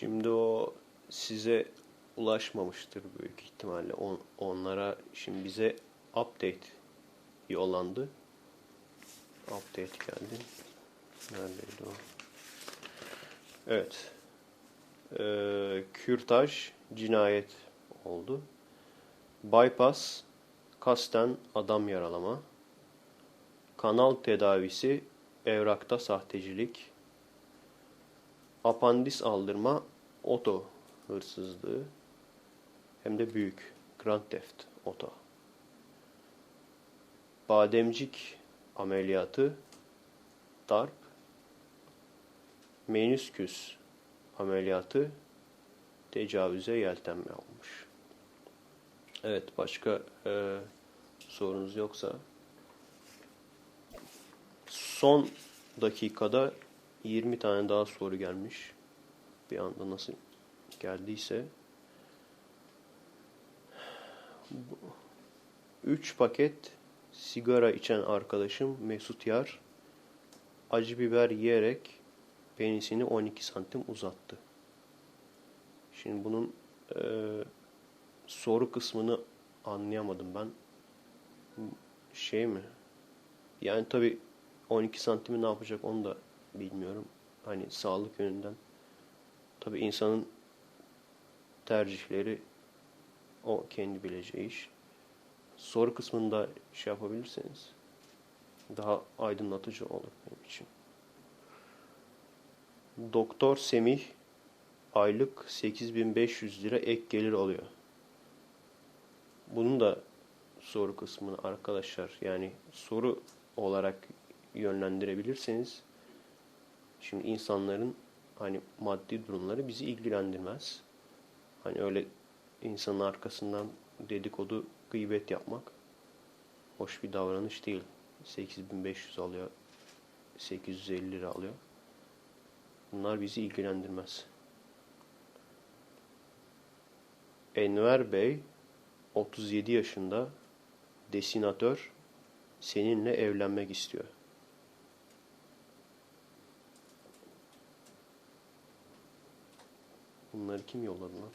Şimdi o size ulaşmamıştır büyük ihtimalle. On, onlara şimdi bize update yollandı. Update geldi. Neredeydi o? Evet. Ee, kürtaj cinayet oldu. Bypass kasten adam yaralama. Kanal tedavisi evrakta sahtecilik. Apandis aldırma oto hırsızlığı. Hem de büyük. Grand Theft Auto. Bademcik ameliyatı darp. Menüsküs ameliyatı tecavüze yeltenme olmuş. Evet başka e, sorunuz yoksa son dakikada 20 tane daha soru gelmiş. Bir anda nasıl geldiyse 3 paket sigara içen arkadaşım Mesut Yar acı biber yiyerek penisini 12 santim uzattı. Şimdi bunun e, soru kısmını anlayamadım ben. Şey mi? Yani tabi 12 santimi ne yapacak onu da bilmiyorum. Hani sağlık yönünden. Tabi insanın tercihleri o kendi bileceği iş. Soru kısmında şey yapabilirseniz daha aydınlatıcı olur benim için. Doktor Semih aylık 8500 lira ek gelir alıyor. Bunun da soru kısmını arkadaşlar yani soru olarak yönlendirebilirseniz şimdi insanların hani maddi durumları bizi ilgilendirmez. Hani öyle insanın arkasından dedikodu, gıybet yapmak hoş bir davranış değil. 8500 alıyor, 850 lira alıyor. Bunlar bizi ilgilendirmez. Enver Bey 37 yaşında desinatör seninle evlenmek istiyor. Bunları kim yolladı lan?